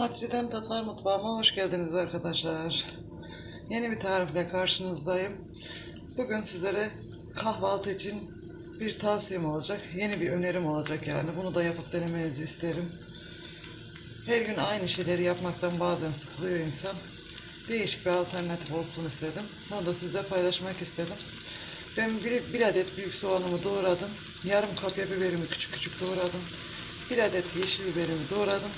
Hatice'den Tatlar Mutfağı'ma hoş geldiniz arkadaşlar. Yeni bir tarifle karşınızdayım. Bugün sizlere kahvaltı için bir tavsiyem olacak. Yeni bir önerim olacak yani. Bunu da yapıp denemenizi isterim. Her gün aynı şeyleri yapmaktan bazen sıkılıyor insan. Değişik bir alternatif olsun istedim. Bunu da sizle paylaşmak istedim. Ben bir, bir adet büyük soğanımı doğradım. Yarım kapya biberimi küçük küçük doğradım. Bir adet yeşil biberimi doğradım.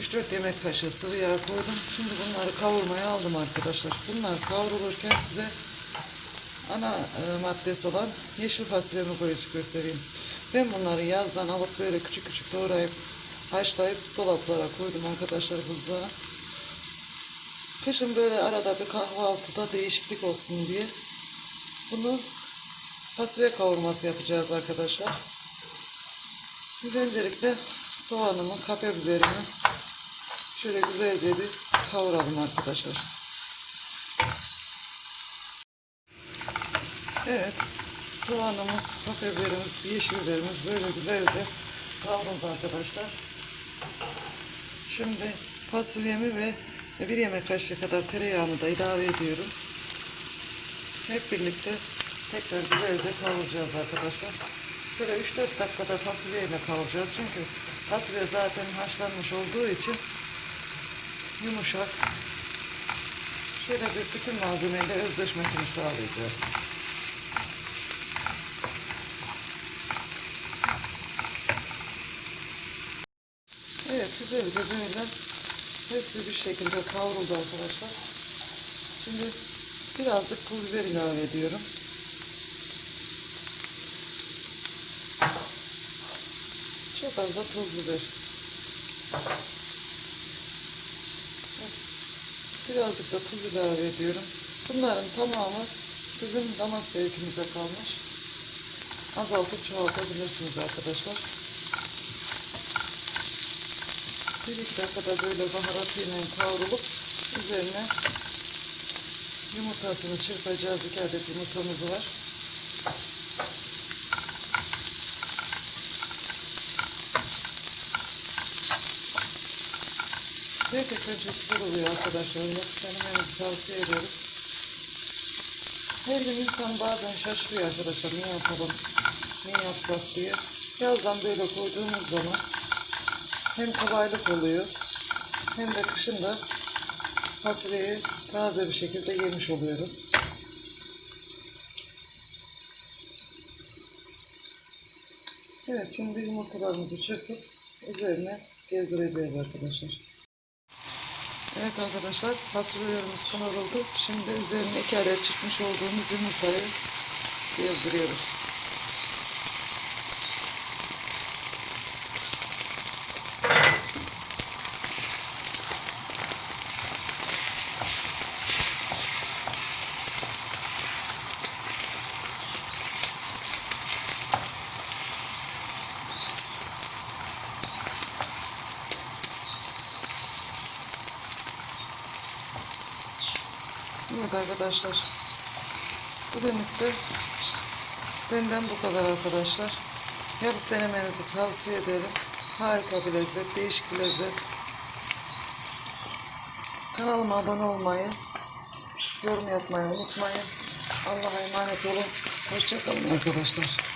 3-4 yemek kaşığı sıvı yağ koydum. Şimdi bunları kavurmaya aldım arkadaşlar. Bunlar kavrulurken size ana e, maddesi olan yeşil fasulyemi koyucu göstereyim. Ben bunları yazdan alıp böyle küçük küçük doğrayıp haşlayıp dolaplara koydum arkadaşlar buzluğa. Kışın böyle arada bir kahvaltıda değişiklik olsun diye bunu fasulye kavurması yapacağız arkadaşlar. Öncelikle soğanımı, kapya biberimi şöyle güzelce bir kavuralım arkadaşlar. Evet, soğanımız, kapya biberimiz, yeşil biberimiz böyle güzelce kavruldu arkadaşlar. Şimdi fasulyemi ve bir yemek kaşığı kadar tereyağını da ilave ediyorum. Hep birlikte tekrar güzelce kavuracağız arkadaşlar. Şöyle 3-4 dakikada fasulyeyle kavuracağız. Çünkü fasulye zaten haşlanmış olduğu için yumuşak. Şöyle bir bütün malzemeyle özleşmesini sağlayacağız. Evet güzelce böyle hepsi bir şekilde kavruldu arkadaşlar. Şimdi birazcık pul biber ilave ediyorum. Çok az da tuz biber. Birazcık da tuz ilave ediyorum. Bunların tamamı sizin damak zevkinize kalmış. Azaltıp çoğaltabilirsiniz arkadaşlar. Bir iki dakikada böyle baharatıyla kavrulup üzerine yumurtasını çırpacağız. İki adet yumurtamız var. Çok güzel oluyor arkadaşlar. Denemenizi tavsiye ederim. Her gün insan bazen şaşırıyor arkadaşlar. Ne yapalım, ne yapsak diye. Yazdan böyle koyduğumuz zaman hem kolaylık oluyor hem de kışın da fasulyeyi taze bir şekilde yemiş oluyoruz. Evet şimdi yumurtalarımızı çırpıp üzerine gezdireceğiz arkadaşlar. Evet arkadaşlar fasulyelerimiz kavruldu. Şimdi üzerine iki adet çıkmış olduğumuz yumurtayı gezdiriyoruz. Evet arkadaşlar. Bugünlük de benden bu kadar arkadaşlar. Yapıp denemenizi tavsiye ederim. Harika bir lezzet, değişik bir lezzet. Kanalıma abone olmayı, yorum yapmayı unutmayın. Allah'a emanet olun. Hoşçakalın arkadaşlar.